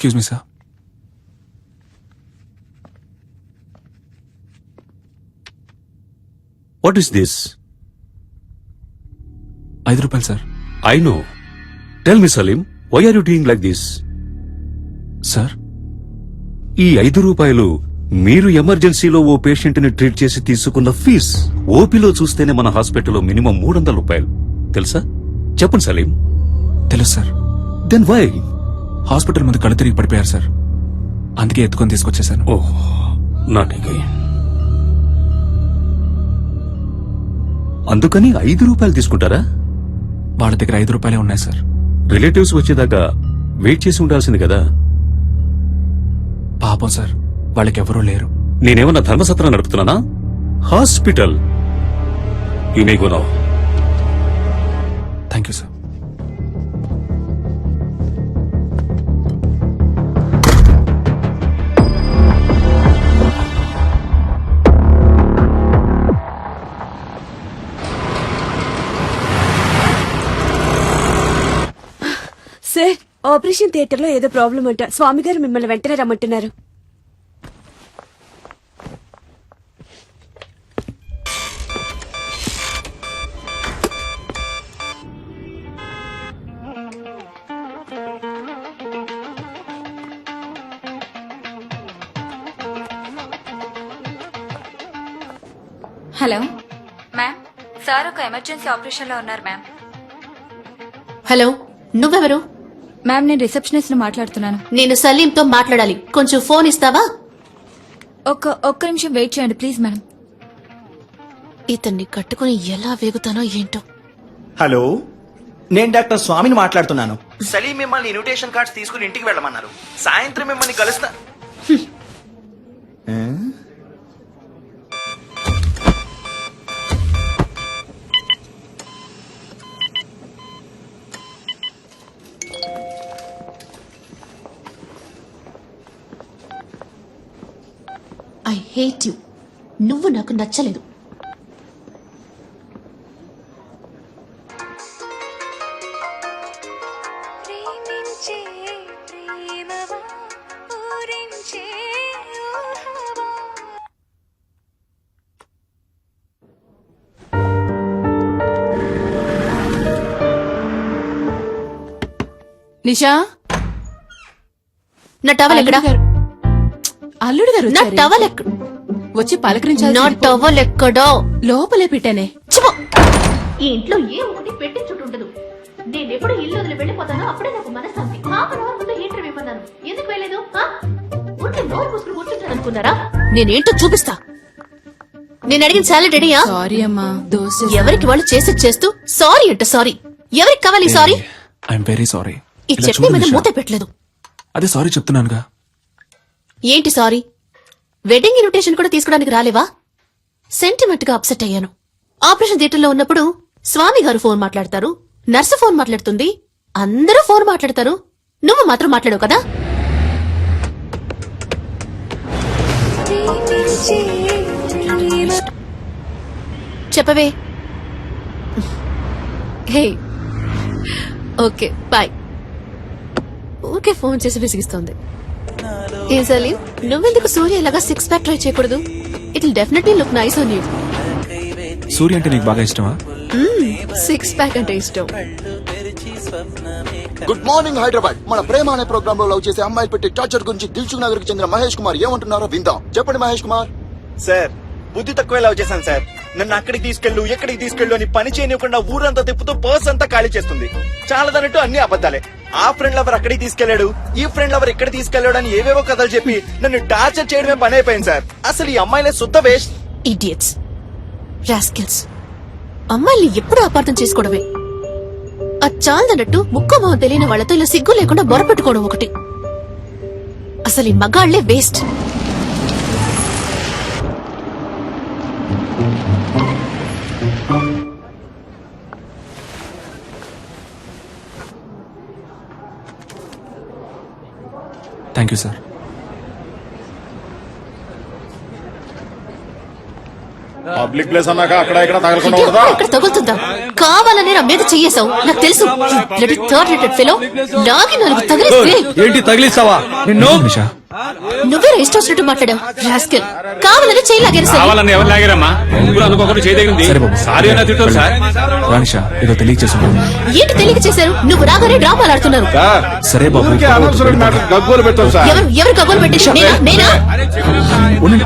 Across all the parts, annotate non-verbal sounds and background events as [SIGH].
Excuse me sir what is this ఐదు రూపాయలు sir I know tell me Salim why are you doing like this sir ఈ ఐదు రూపాయలు మీరు ఎమర్జెన్సీలో ఓ పేషెంట్ని ట్రీట్ చేసి తీసుకున్న ఫీజ్ ఓపీలో చూస్తేనే మన హాస్పిటల్లో మినిమం మూడు వందల రూపాయలు. తెలుసా? చెప్పండి సలీం తెలుసు సార్ దెన్ వై హాస్పిటల్ ముందు కళ్ళు తిరిగి పడిపోయారు సార్. అందుకే ఎత్తుకొని తీసుకొచ్చేసాను ఓహ్ అందుకని ఐదు రూపాయలు తీసుకుంటారా? వాళ్ళ దగ్గర ఐదు రూపాయలే ఉన్నాయి సార్. రిలేటివ్స్ వచ్చేదాకా వెయిట్ చేసి ఉండాల్సింది కదా. పాపం సార్. వాళ్ళకి ఎవరూ లేరు. నేనేమన్నా ధర్మసత్రం నడుపుతున్నానా? Hospital. You may go now operation థియేటర్లో ఏదో ప్రాబ్లం అంట. స్వామి గారు మిమ్మల్ని వెంటనే రమ్మంటున్నారు. హలో. మ్యామ్ సార్ ఒక ఎమర్జెన్సీ ఆపరేషన్లో ఉన్నారు మ్యామ్. హలో నువ్వెవరు? మ్యామ్ నేను రిసెప్షనిస్ట్ మాట్లాడుతున్నాను. నేను సలీంతో మాట్లాడాలి. కొంచెం ఫోన్ ఇస్తావా? ఒక్క ఒక్క నిమిషం వెయిట్ చేయండి ప్లీజ్ మేడం ఇతన్ని కట్టుకుని ఎలా వేగుతానో ఏంటో. హలో నేను డాక్టర్ స్వామిని మాట్లాడుతున్నాను. సలీం మిమ్మల్ని ఇన్విటేషన్ కార్డ్స్ తీసుకుని ఇంటికి వెళ్ళమన్నారు. సాయంత్రం మిమ్మల్ని కలుస్తా ఐ హేట్ యు నువ్వు నాకు నచ్చలేదు. నిషా? నా టవల్ ఎక్కడ? అల్లుడు గారు- నా. టవల్ ఎక్కడ వచ్చి పలకరించాలి నా టవల్ ఎక్కడో. లోపలే పెట్టానే. చిపో ఈ ఇంట్లో ఏ ఒకటి పెట్టి చుట్టూ ఉండదు. నేను ఎప్పుడు ఇల్లు వదిలి వెళ్ళిపోతానో అప్పుడే నాకు మనశ్శాంతి. హాఫ్ అన్ అవర్ ముందు హీటర్ ఎందుకు వెళ్ళలేదు? ఉంటే నోరు మూసుకుని కూర్చుంటాను అనుకున్నారా నేనేంటో చూపిస్తా. నేను అడిగిన సాలరీ రెడీయా సారీ అమ్మా దోశ ఎవరికి వాళ్ళు చేసి చేస్తూ? సారీ అంట సారీ ఎవరికి కావాలి సారీ ఐఎమ్ వెరీ సారీ ఈ చట్నీ మీద మూత పెట్టలేదు. అదే సారీ చెప్తున్నానుగా. ఏంటి సారీ? వెడ్డింగ్ ఇన్విటేషన్ కూడా తీసుకోవడానికి రాలేవా? సెంటిమెంట్గా అప్సెట్ అయ్యాను ఆపరేషన్ థియేటర్లో ఉన్నప్పుడు స్వామి గారు ఫోన్ మాట్లాడతారు నర్సు ఫోన్ మాట్లాడుతుంది అందరూ ఫోన్ మాట్లాడతారు. నువ్వు మాత్రం మాట్లాడవు కదా? చెప్పవే. Hey okay bye okay phone చేసి విసిగిస్తోంది. ఏం సలీం నువ్వెందుకు సూర్య ఇలాగా సిక్స్ ప్యాక్ ట్రై చేయకూడదు? It will definitely look nice on you Surya అంటే నీకు బాగా ఇష్టమా? సిక్స్ ప్యాక్ అంటే ఇష్టం. గుడ్ మార్నింగ్ హైదరాబాద్ మన ప్రేమ అనే ప్రోగ్రామ్లో లవ్ చేసే అమ్మాయిలు పెట్టి టార్చర్ గురించి దిల్చుక్ నగర్కి చెందిన మహేష్ కుమార్ ఏమంటున్నారో విందాం. చెప్పండి మహేష్ కుమార్. సార్ బుద్ధి తక్కువ లవ్ చేశాను సార్. నన్ను అక్కడికి తీసుకెళ్ళు ఎక్కడికి తీసుకెళ్ళు అని పని చేయనివ్వకుండా ఊరంతా తిప్పుతూ పర్స్ అంతా ఖాళీ చేస్తుంది. చాలదన్నట్టు అన్ని అబద్ధాలే. ఆ ఫ్రెండ్ లవర్ అక్కడికి తీసుకెళ్ళాడు ఈ ఫ్రెండ్ లవర్ ఇక్కడ తీసుకెళ్ళాడు అని ఏవేవో కథలు చెప్పి నన్ను టార్చర్ చేయడమే పని అయిపోయింది సార్. అసలు ఈ అమ్మాయిలే శుద్ధ వేస్ట్ ఇడియట్స్ రాస్కిల్స్ అమ్మాయిల్ని ఎప్పుడు అపార్థం చేసుకోవడమే. ఆ చాలదన్నట్టు ముక్కు మొహం తెలియని వాళ్ళతో ఇలా సిగ్గు లేకుండా బొరపెట్టుకోవడం ఒకటి. అసలు ఈ మగాళ్ళే waste thank you sir public place అన్నాక అక్కడ ఇక్కడ తగలకుండా ఉండదా అక్కడ తగులుతుందా? కావాలని నా మీద చెయ్యేశావు? నాకు తెలుసు. థర్డ్ రేటెడ్ ఫెలో నాగి నాలుగు తగిలిస్తే. ఏంటి తగిలిస్తావా? నిన్ను నిషా. నువ్వే ఇష్టం వచ్చినట్టు మాట్లాడావు రాస్కెల్ కావాలని చెయ్యి లాగేసావు కావాలని ఎవరు లాగారమ్మా? ముగ్గురు అనుకోకుండా చేయదగింది సరే బాబు. సారీ అన్న తిట్టారు సార్. ఏదో ఏంటి తెలియక చేశారు? నువ్వు రాగానే డ్రామాలు ఆడుతున్నారు. సరే బాబు ఊరికే అనవసరమైన మ్యాటర్ గగ్గోలు పెట్టాం సార్. ఎవరు ఎవరు నేనా? నేనా? ఉండండి.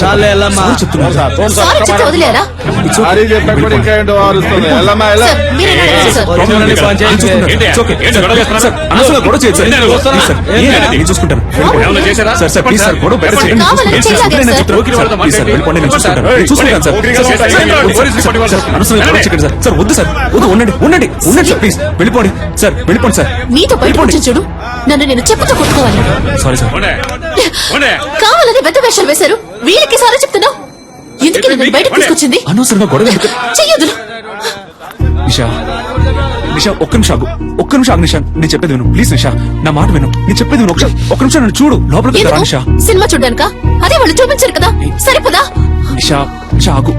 సారీ చెప్తున్నాను సార్, చూడండి సార్, సారీ చెప్తే వదిలేరా? సారీ చెప్పాక కూడా ఇంకా ఏంటో అరుస్తుంది వెళ్ళమ్మా వెళ్ళ సార్ మీరేనా అడిగారు సార్? ప్రాబ్లం లేదు. నేను చూసుకుంటాను. ఏంటి? It's okay. ఏంటి? గొడవ చేస్తున్నారు? సార్, అనవసరంగా గొడవ చేయొద్దు. సార్. ఏంటి? వస్తున్నా? Please sir. ఏంటి? ఏం అది? నేను చూసుకుంటాను. సార్ సార్ ప్లీజ్ సార్ గొడవ బయట. చేయండి. సార్. ప్లీజ్ వెళ్ళిపోండి నేను చూసుకుంటాను ఏయ్, నేను చూసుకుంటాను sir okay, sir, sir, okay, sir, okay, sir, okay, sir, sir, అనవసరంగా గొడవ చేయకండి సార్ సార్ వద్దు సార్ వద్దు ఉండండి ఉండండి ఉండండి సార్ ప్లీజ్ వెళ్ళిపోండి సార్ వెళ్ళిపోండి సార్. మీతో బయట వెళ్ళిపోండి. కూర్చొని చూడు. నన్ను నేను చెప్పుతో కొట్టుకోవాలి. Sorry sir. కావాలని పెద్ద వేషాలు వేశారు. వీళ్ళకి సారీ చెప్తున్నావు? ఎందుకు నన్ను బయటకు తీసుకొచ్చింది? అనవసరంగా గొడవ చెయ్యొద్దు. నిషా. నిషా ఒక్క నిమిషం ఆగు. ఒక్క నిమిషం ఆగు నిషా. నేను చెప్పేది విను. ప్లీజ్ నిషా నా మాట విను. నేను చెప్పేది విను. ఒక్క ఒక్క నిమిషం నన్ను చూడు. లోపలికి రా నిషా? సినిమా చూడ్డానికా? అదే వాళ్ళు చూపించారు కదా. సరిపోదా? నిషా నిషా ఆగు.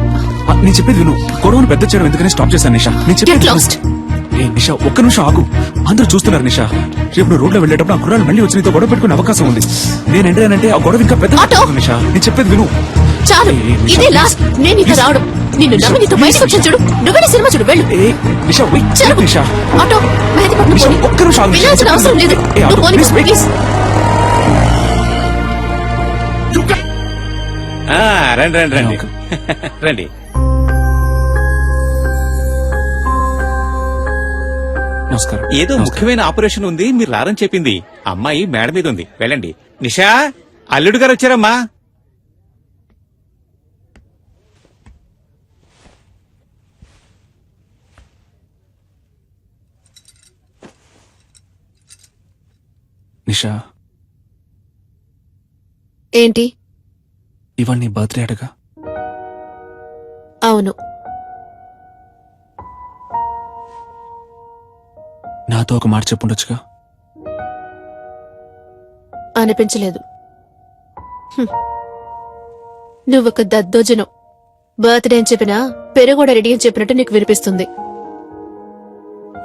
ఆ, నేను చెప్పేది విను. గొడవను పెద్ద చేయడం ఎందుకని స్టాప్ చేశాను నిషా. నేను చెప్పేది నిషా ఒక్క నిమిషం ఆగు. అందరూ చూస్తున్నారు నిషా. రేపు నువ్వు రోడ్లో వెళ్ళేటప్పుడు ఆ కుర్రాలు మళ్ళీ వచ్చి నీతో గొడవ పెట్టుకునే అవకాశం ఉంది. నేను ఎంటానంటే ఆ గొడవ ఇంకా పెద్ద. నిషా. నేను చెప్పేది విను. చాలు. ఇదే లాస్ట్ నేను నీతో రావడం. నిన్ను నమ్మి నీతో బయటకు వచ్చాను చూడు. నువ్వే సినిమా చూడు వెళ్ళు. ఏ నిషా చాలు. నిషా. ఆటో మెహదీపట్నం నిషా, పోనీ. ఒక్క నిమిషం. వెళ్ళాల్సిన అవసరం లేదు. నువ్వు పోనీ. ప్లీజ్ ఆ, రండి రండి రండి. రండి. నమస్కారం. ఏదో. ముఖ్యమైన ఆపరేషన్ ఉంది మీరు రారని చెప్పింది. అమ్మాయి మేడ మీద ఉంది. వెళ్ళండి. నిషా అల్లుడు గారు వచ్చారమ్మా. నిషా. ఏంటి? ఇవాళ నీ బర్త్డే అడగా అవును. నాతో ఒక మాట చెప్పుండొచ్చుగా? అనిపించలేదు. హ్మ్. నువ్వొక దద్దోజనం. బర్త్డే అని చెప్పినా పెరుగూడ రెడీ అని చెప్పినట్టు నీకు వినిపిస్తుంది.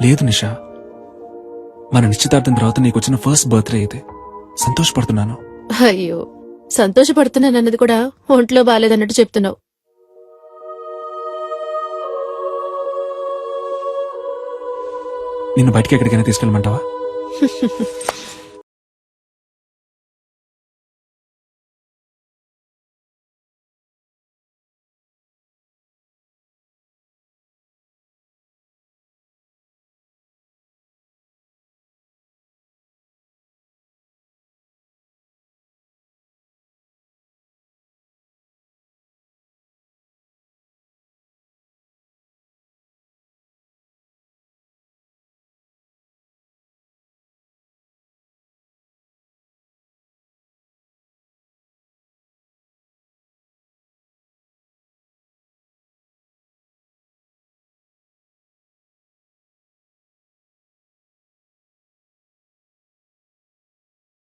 లేదు నిషా. మన నిశ్చితార్థం తర్వాత నీకు వచ్చిన ఫస్ట్ బర్త్డే అయితే సంతోషపడుతున్నాను. అయ్యో సంతోషపడుతున్నానన్నది కూడా ఒంట్లో బాలేదన్నట్టు చెప్తున్నావు. నిన్ను బయటికి ఎక్కడికైనా తీసుకెళ్ళమంటావా? [LAUGHS]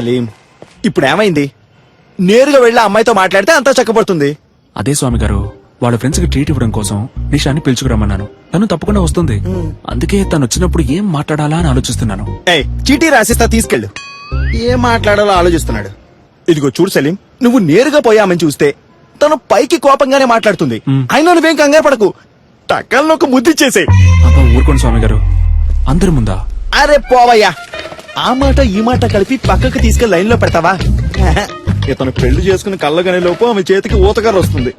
సలీం, ఇప్పుడు ఏమైంది? నేరుగా వెళ్ళి అమ్మాయితో మాట్లాడితే అంతా చక్కబడుతుంది. అదే స్వామి గారు వాళ్ళ ఫ్రెండ్స్కి ట్రీట్ ఇవ్వడం కోసం నిషాని పిలుచుకురమ్మన్నాను. తను తప్పకుండా వస్తుంది. అందుకే తను వచ్చినప్పుడు ఏం మాట్లాడాలా అని ఆలోచిస్తున్నాను. ఏయ్ చీటీ రాసిస్తా తీసుకెళ్ళు. ఏం మాట్లాడాలో ఆలోచిస్తున్నాడు. ఇదిగో చూడు సలీం నువ్వు నేరుగా పోయామని చూస్తే తను పైకి కోపంగానే మాట్లాడుతుంది. అయినా నువ్వేం కంగారు పడకు. టక్కల్లో ఒక ముద్దిచ్చేసే అబ్బా ఊరుకోండి స్వామి గారు అందరి ముందా? అరే పోవయ్యా. ఆ మాట ఈ మాట కలిపి పక్కకు తీసుకెళ్ళి లైన్లో పెడతావా? ఇతను పెళ్ళి చేసుకుని కళ్ళగనే లోపు ఆమె చేతికి ఊతగారు వస్తుంది.